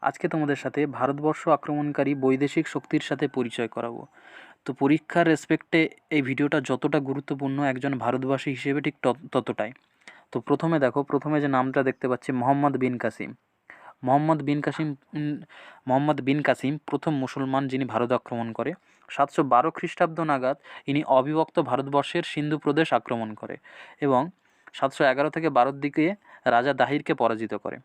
আজকে তোমাদের সাথে ভারতবর্ষ আক্রমণকারী বৈদেশিক শক্তির সাথে পরিচয় করাবো। তো পরীক্ষার রেসপেক্টে এই ভিডিওটা যতটা গুরুত্বপূর্ণ একজন ভারতবাসী হিসেবে ঠিক তত- ততটাই। তো প্রথমে দেখো, প্রথমে যে নামটা দেখতে পাচ্ছি, মোহাম্মদ বিন কাসিম। মোহাম্মদ বিন কাসিম মোহাম্মদ বিন কাসিম প্রথম মুসলমান যিনি ভারত আক্রমণ করে। সাতশো বারো খ্রিস্টাব্দ নাগাদ ইনি অবিভক্ত ভারতবর্ষের সিন্ধু প্রদেশ আক্রমণ করে এবং সাতশো এগারো থেকে বারোর দিকে রাজা দাহিরকে পরাজিত করে।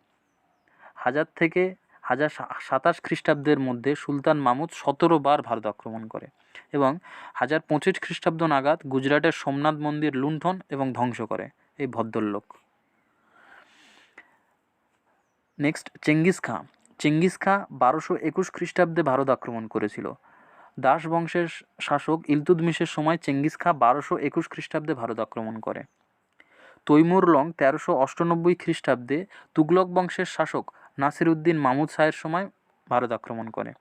হাজার থেকে হাজার সাতাশ খ্রিস্টাব্দের মধ্যে সুলতান মামুদ সতেরো বার ভারত আক্রমণ করে এবং হাজার পঁচিশ খ্রিস্টাব্দ নাগাদ গুজরাটের সোমনাথ মন্দির লুণ্ঠন এবং ধ্বংস করে এই ভদ্রলোক। Next, Genghis Khan. Genghis Khan বারোশো একুশ খ্রিস্টাব্দে ভারত আক্রমণ করেছিল। দাস বংশের শাসক ইলতুদমিশের সময় চেঙ্গিস খাঁ বারোশো একুশ খ্রিস্টাব্দে ভারত আক্রমণ করে। তৈমুর লং তেরোশো অষ্টানব্বই খ্রিস্টাব্দে তুগলক বংশের শাসক নাসিরউদ্দিন মামুদ শাহের সময় ভারত আক্রমণ করে।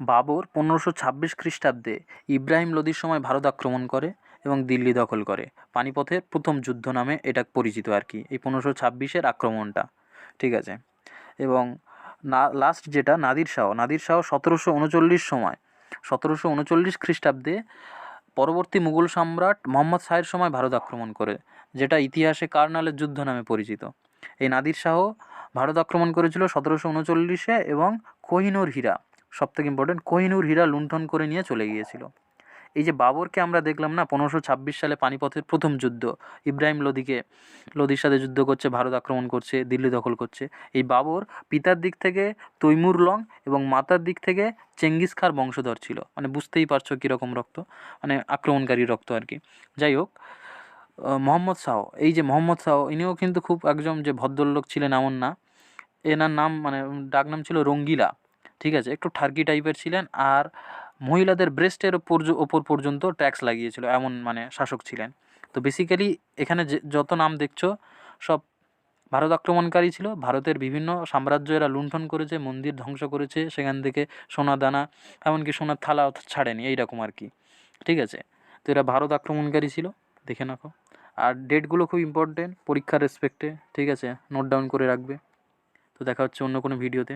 বাবর পনেরোশো ছাব্বিশ খ্রিস্টাব্দে ইব্রাহিম লোদির সময় ভারত আক্রমণ করে এবং দিল্লি দখল করে। পানিপথের প্রথম যুদ্ধ নামে এটা পরিচিত আর কি, এই পনেরোশো ছাব্বিশের আক্রমণটা। ঠিক আছে? এবং না লাস্ট যেটা নাদির শাহ নাদির শাহ সতেরোশো উনচল্লিশ সময়, সতেরোশো উনচল্লিশ খ্রিস্টাব্দে পরবর্তী মুঘল সম্রাট মোহাম্মদ শাহের সময় ভারত আক্রমণ করে, যেটা ইতিহাসে কার্নালের যুদ্ধ নামে পরিচিত। এই নাদির শাহ ভারত আক্রমণ করেছিল সতেরোশো উনচল্লিশে এবং কোহিনুর হীরা, সবথেকে ইম্পর্টেন্ট কোহিনুর হীরা লুণ্ঠন করে নিয়ে চলে গিয়েছিল। এই যে বাবরকে আমরা দেখলাম না, পনেরোশো ছাব্বিশ সালে পানিপথের প্রথম যুদ্ধ, ইব্রাহিম লোদিকে, লোদির সাথে যুদ্ধ করছে, ভারত আক্রমণ করছে, দিল্লি দখল করছে। এই বাবর পিতার দিক থেকে তৈমুর লং এবং মাতার দিক থেকে চেঙ্গিস খার বংশধর ছিল। মানে বুঝতেই পারছ কীরকম রক্ত মানে আক্রমণকারী রক্ত আর কি। যাই হোক মোহাম্মদ শাহ এই যে মোহাম্মদ শাহ ইনিও কিন্তু খুব একজন যে ভদ্রলোক ছিলেন এমন না। এনার নাম মানে ডাক নাম ছিল রঙ্গিলা। ঠিক আছে, একটু ঠার্কি টাইপের ছিলেন আর মহিলাদের ব্রেস্টের ওপর পর্যন্ত ট্যাক্স লাগিয়েছিল এমন মানে শাসক ছিলেন। তো বেসিক্যালি এখানে যত নাম দেখছ, সব ভারত আক্রমণকারী ছিল। ভারতের বিভিন্ন সাম্রাজ্য এরা লুণ্ঠন করেছে, মন্দির ধ্বংস করেছে, সেখান থেকে সোনা দানা, এমনকি সোনার থালা ছাড়েনি, এইরকম আর কি। ঠিক আছে, তো এরা ভারত আক্রমণকারী ছিল, দেখে রাখো আর ডেটগুলো খুব ইম্পর্টেন্ট পরীক্ষার রেসপেক্টে ঠিক আছে? নোট ডাউন করে রাখবে। তো দেখা হচ্ছে অন্য কোনো ভিডিওতে